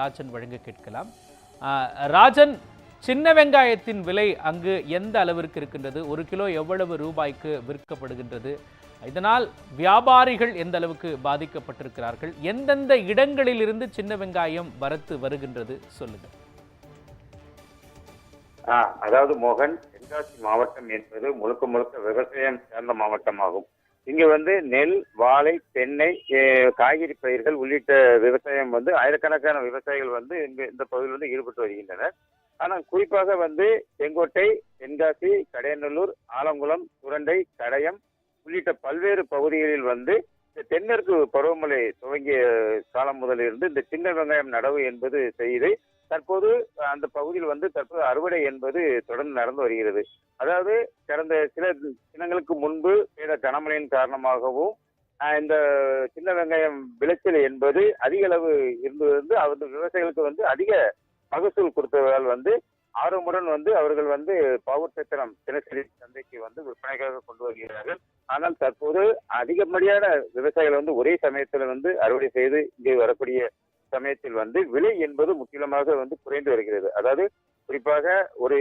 ராஜன் வழங்க கேட்கலாம். ராஜன் சின்ன வெங்காயத்தின் விலை அங்கு எந்த அளவிற்கு இருக்கின்றது? ஒரு கிலோ எவ்வளவு ரூபாய்க்கு விற்கப்படுகின்றது? இதனால் வியாபாரிகள் எந்த அளவுக்கு பாதிக்கப்பட்டிருக்கிறார்கள்? எந்தெந்த இடங்களிலிருந்து சின்ன வெங்காயம் வரத்து வருகின்றது? சொல்லுங்கள் அதாவது மோகன் தென்காசி மாவட்டம் என்பது முழுக்க முழுக்க விவசாயம் சார்ந்த மாவட்டமாகும். இங்க வந்து நெல் வாழை தென்னை காய்கறி பயிர்கள் உள்ளிட்ட விவசாயம் வந்து ஆயிரக்கணக்கான விவசாயிகள் வந்து இங்க இந்த பகுதியில் வந்து ஈடுபட்டு வருகின்றனர். ஆனால் குறிப்பாக வந்து செங்கோட்டை தென்காசி கடையநல்லூர் ஆலங்குளம் சுரண்டை கடையம் உள்ளிட்ட பல்வேறு பகுதிகளில் வந்து இந்த தென்மேற்கு பருவமழை துவங்கிய காலம் முதலிருந்து இந்த சின்ன வெங்காயம் நடவு என்பது செய்து தற்போது அந்த பகுதியில் வந்து தற்போது அறுவடை என்பது தொடர்ந்து நடந்து வருகிறது. அதாவது கடந்த சில தினங்களுக்கு முன்பு பெய்த கனமழையின் காரணமாகவும் இந்த சின்ன வெங்காயம் விளைச்சல் என்பது அதிக அளவு இருந்து வந்து அவர் விவசாயிகளுக்கு வந்து அதிக மகசூல் கொடுத்ததால் வந்து ஆர்வமுடன் வந்து அவர்கள் வந்து பாவூர் சத்திரம் தினசரி சந்தைக்கு வந்து விற்பனைக்காக கொண்டு வருகிறார்கள். ஆனால் தற்போது அதிகப்படியான விவசாயிகள் வந்து ஒரே சமயத்தில் வந்து அறுவடை செய்து இங்கே வரக்கூடிய சமயத்தில் வந்து விலை என்பது முற்றிலுமாக வந்து குறைந்து வருகிறது. அதாவது குறிப்பாக ஒரு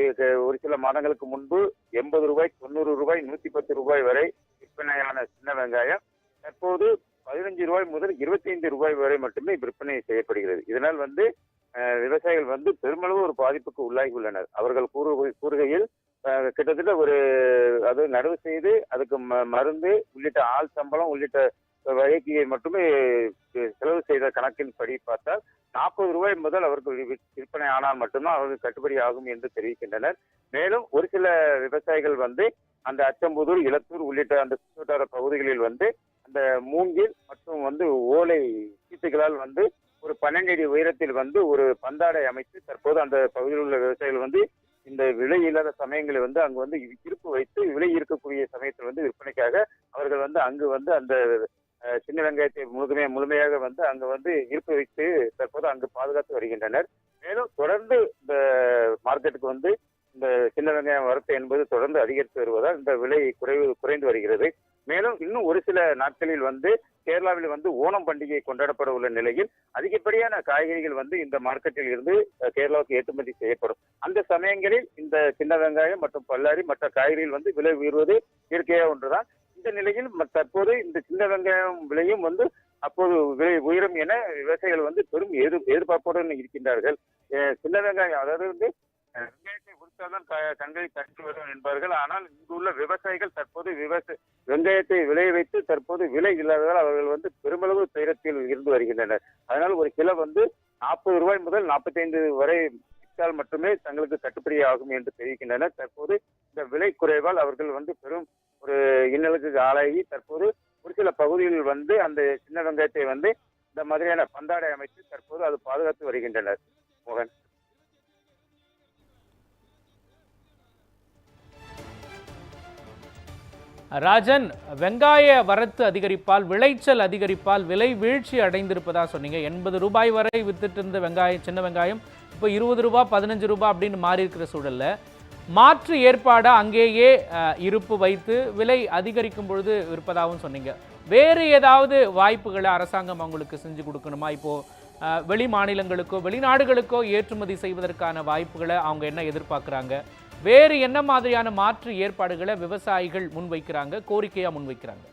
ஒரு சில மாதங்களுக்கு முன்பு எண்பது ரூபாய் தொண்ணூறு ரூபாய் நூத்தி பத்து ரூபாய் வரை விற்பனையான சின்ன வெங்காயம் தற்போது பதினஞ்சு ரூபாய் முதல் இருபத்தைந்து ரூபாய் வரை மட்டுமே விற்பனை செய்யப்படுகிறது. இதனால் வந்து விவசாயிகள் வந்து பெருமளவு ஒரு பாதிப்புக்கு உள்ளாகி உள்ளனர் அவர்கள் கூறு கூறுகையில் கிட்டத்தட்ட ஒரு அது நடவு செய்து அதுக்கு ம- மருந்து உள்ளிட்ட ஆள் சம்பளம் உள்ளிட்ட வகைக்கு மட்டுமே செலவு செய்த கணக்கின்படி பார்த்தால் நாற்பது ரூபாய் முதல் அவர்கள் விற்பனை ஆனால் மட்டும்தான் அவர்கள் கட்டுப்படி ஆகும் என்று தெரிவிக்கின்றனர். மேலும் ஒரு சில விவசாயிகள் வந்து அந்த அச்சம்புதூர் இலத்தூர் உள்ளிட்ட அந்த சுற்றுவட்டார பகுதிகளில் வந்து அந்த மூங்கில் மற்றும் வந்து ஓலை சீட்டுகளால் வந்து ஒரு பன்னெண்டு அடி உயரத்தில் வந்து ஒரு பந்தாடை அமைத்து தற்போது அந்த பகுதியில் உள்ள விவசாயிகள் வந்து இந்த விலை இல்லாத சமயங்களில் வந்து அங்கு வந்து இருப்பு வைத்து விலை இருக்கக்கூடிய சமயத்தில் வந்து விற்பனைக்காக அவர்கள் வந்து அங்கு வந்து அந்த சின்ன வெங்காயத்தை முழுமையாக முழுமையாக வந்து அங்கு வந்து இருப்பு வைத்து தற்போது அங்கு பாதுகாத்து வருகின்றனர். மேலும் தொடர்ந்து இந்த மார்க்கெட்டுக்கு வந்து இந்த சின்ன வெங்காயம் வரத்து என்பது தொடர்ந்து அதிகரித்து வருவதால் இந்த விலை குறைவு குறைந்து வருகிறது. மேலும் இன்னும் ஒரு சில நாட்களில் வந்து கேரளாவில் வந்து ஓணம் பண்டிகை கொண்டாடப்பட உள்ள நிலையில் அதிகப்படியான காய்கறிகள் வந்து இந்த மார்க்கெட்டில் இருந்து கேரளாவுக்கு ஏற்றுமதி செய்யப்படும். அந்த சமயங்களில் இந்த சின்ன வெங்காயம் மற்றும் பல்லாரி மற்ற காய்கறிகள் வந்து விலை உயர்வது இயற்கையாக ஒன்றுதான். இந்த நிலையில் தற்போது இந்த சின்ன வெங்காயம் விலையும் வந்து அப்போது விலை உயரும் என விவசாயிகள் வந்து பெரும் எதிர் எதிர்பார்ப்புடன் இருக்கின்றார்கள். சின்ன வெங்காயம் அதாவது வந்து வெங்காயத்தை உரித்தால்தான் க- கண்களை கட்டி வரும் என்பார்கள். ஆனால் இங்குள்ள விவசாயிகள் தற்போது விவசாய வெங்காயத்தை விளைய வைத்து தற்போது விலை இல்லாததால் அவர்கள் வந்து பெருமளவு துயரத்தில் இருந்து வருகின்றனர். அதனால் ஒரு கிலோ வந்து நாற்பது ரூபாய் முதல் நாற்பத்தைந்து வரை விற்றால் மட்டுமே தங்களுக்கு கட்டுப்படி ஆகும் என்று தெரிவிக்கின்றனர். தற்போது இந்த விலை குறைவால் அவர்கள் வந்து பெரும் ஒரு இன்னலுக்கு ஆளாகி தற்போது ஒரு சில பகுதிகளில் வந்து அந்த சின்ன வெங்காயத்தை வந்து இந்த மாதிரியான பந்தாடை அமைத்து தற்போது அது பாதுகாத்து வருகின்றனர். மோகன். ராஜன் வெங்காய வரத்து அதிகரிப்பால் விளைச்சல் அதிகரிப்பால் விலை வீழ்ச்சி அடைந்திருப்பதா சொன்னீங்க. எண்பது ரூபாய் வரை வித்துட்டு இருந்த வெங்காயம் சின்ன வெங்காயம் இப்போ இருபது ரூபா பதினஞ்சு ரூபாய் அப்படின்னு மாறி இருக்கிற சூழல்ல மாற்று ஏற்பாடாக அங்கேயே இருப்பு வைத்து விலை அதிகரிக்கும் பொழுது விற்பதாகவும் சொன்னீங்க. வேறு ஏதாவது வாய்ப்புகளை அரசாங்கம் அவங்களுக்கு செஞ்சு கொடுக்கணுமா? இப்போது வெளி மாநிலங்களுக்கோ வெளிநாடுகளுக்கோ ஏற்றுமதி செய்வதற்கான வாய்ப்புகளை அவங்க என்ன எதிர்பார்க்குறாங்க? வேறு என்ன மாதிரியான மாற்று ஏற்பாடுகளை விவசாயிகள் முன்வைக்கிறாங்க கோரிக்கையாக முன்வைக்கிறாங்க?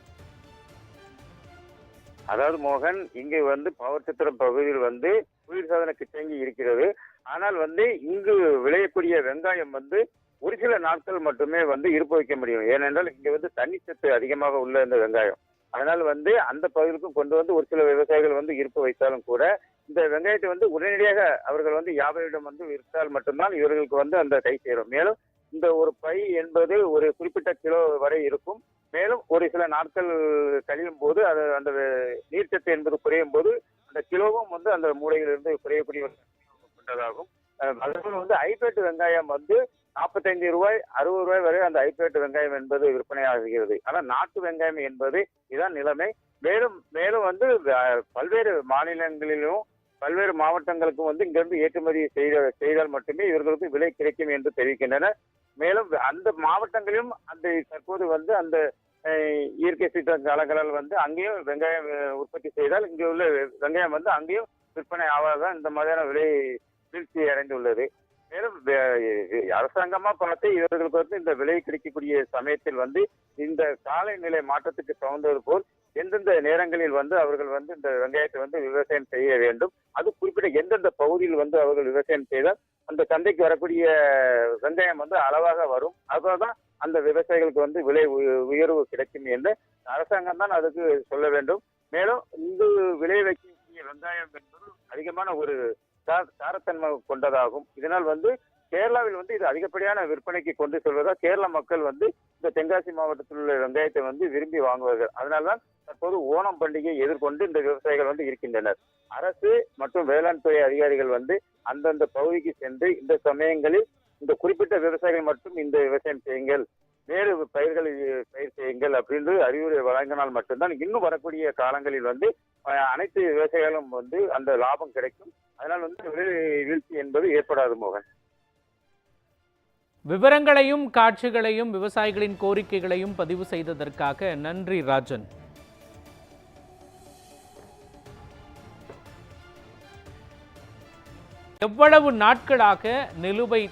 அதாவது மோகன் இங்கே வந்து பவர்ச்சத்திரம் பகுதியில் வந்து குளிர்சாதன கிட்டங்கி இருக்கிறது. ஆனால் வந்து இங்கு விளையக்கூடிய வெங்காயம் வந்து ஒரு சில நாட்கள் மட்டுமே வந்து இருப்பு வைக்க முடியும். ஏனென்றால் இங்க வந்து தண்ணிச்சத்து அதிகமாக உள்ள இந்த வெங்காயம். அதனால் வந்து அந்த பகுதிக்கும் கொண்டு வந்து ஒரு சில விவசாயிகள் வந்து இருப்பு வைத்தாலும் கூட இந்த வெங்காயத்தை வந்து உடனடியாக அவர்கள் வந்து வியாபாரியிடம் வந்து விற்றால் மட்டும்தான் இவர்களுக்கு வந்து அந்த கை சேரும். மேலும் இந்த ஒரு பை என்பது ஒரு குறிப்பிட்ட கிலோ வரை இருக்கும். மேலும் ஒரு சில நாட்கள் கழியும் போது அது அந்த நீர்ச்சத்து என்பது குறையும் போது அந்த கிலோவும் வந்து அந்த மூளையிலிருந்து குறையக்கூடிய ஒரு கொண்டதாகும் அஹ் வந்து ஐபேட் வெங்காயம் வந்து நாற்பத்தைந்து ரூபாய் அறுபது ரூபாய் வரை அந்த ஐபேட் வெங்காயம் என்பது விற்பனையாகிறது. ஆனால் நாட்டு வெங்காயம் என்பது இதான் நிலைமை. மேலும் மேலும் வந்து பல்வேறு மாநிலங்களிலும் பல்வேறு மாவட்டங்களுக்கும் வந்து இங்கிருந்து ஏற்றுமதி செய்த செய்தால் மட்டுமே இவர்களுக்கு விலை கிடைக்கும் என்று தெரிவிக்கின்றனர் மேலும் அந்த மாவட்டங்களிலும் அந்த தற்போது வந்து அந்த இயற்கை சீற்ற காலங்களால் வந்து அங்கேயும் வெங்காயம் உற்பத்தி செய்தால் இங்கே உள்ள வெங்காயம் வந்து அங்கேயும் விற்பனை ஆவதால் இந்த மாதிரியான விலை வீழ்ச்சி அடைந்துள்ளது மேலும் அரசாங்கமா பார்த்து இவர்களுக்கு வந்து இந்த விலை கிடைக்கக்கூடிய சமயத்தில் வந்து இந்த காலநிலை மாற்றத்துக்கு தகுந்தது போல் எந்தெந்த நேரங்களில் வந்து அவர்கள் வந்து இந்த வெங்காயத்தை வந்து விவசாயம் செய்ய வேண்டும்? அது குறிப்பிட்ட எந்தெந்த பகுதியில் வந்து அவர்கள் விவசாயம் செய்தால் அந்த சந்தைக்கு வரக்கூடிய வெங்காயம் வந்து அளவாக வரும்? அதுதான் அந்த விவசாயிகளுக்கு வந்து விலை உய- உயர்வு கிடைக்கும் என்று அரசாங்கம் தான் அதுக்கு சொல்ல வேண்டும். மேலும் இந்த விலை வைக்கக்கூடிய வெங்காயம் என்பது அதிகமான ஒரு சாரத்தன்மை கொண்டதாகும். இதனால் வந்து கேரளாவில் வந்து இது அதிகப்படியான விற்பனைக்கு கொண்டு செல்வதால் கேரள மக்கள் வந்து இந்த தென்காசி மாவட்டத்தில் உள்ள வெங்காயத்தை வந்து விரும்பி வாங்குவார்கள். அதனால்தான் தற்போது ஓணம் பண்டிகையை எதிர்கொண்டு இந்த விவசாயிகள் வந்து இருக்கின்றனர். அரசு மற்றும் வேளாண் துறை அதிகாரிகள் வந்து அந்தந்த பகுதிக்கு சென்று இந்த சமயங்களில் இந்த குறிப்பிட்ட விவசாயிகள் மட்டும் இந்த விவசாயம் செய்யுங்கள். வேறு பயிர்களை பயிர் செய்யுங்கள் அப்படின்னு அறிவுரை வழங்கினால் மட்டும்தான் இன்னும் வரக்கூடிய காலங்களில் வந்து அனைத்து விவசாயிகளும் வந்து அந்த லாபம் கிடைக்கும். அதனால் வந்து வீழ்ச்சி என்பது ஏற்படாது மோகன். விவரங்களையும் காட்சிகளையும் விவசாயிகளின் கோரிக்கைகளையும் பதிவு செய்ததற்காக நன்றி ராஜன். எவ்வளவு நாட்களாக நிலுவை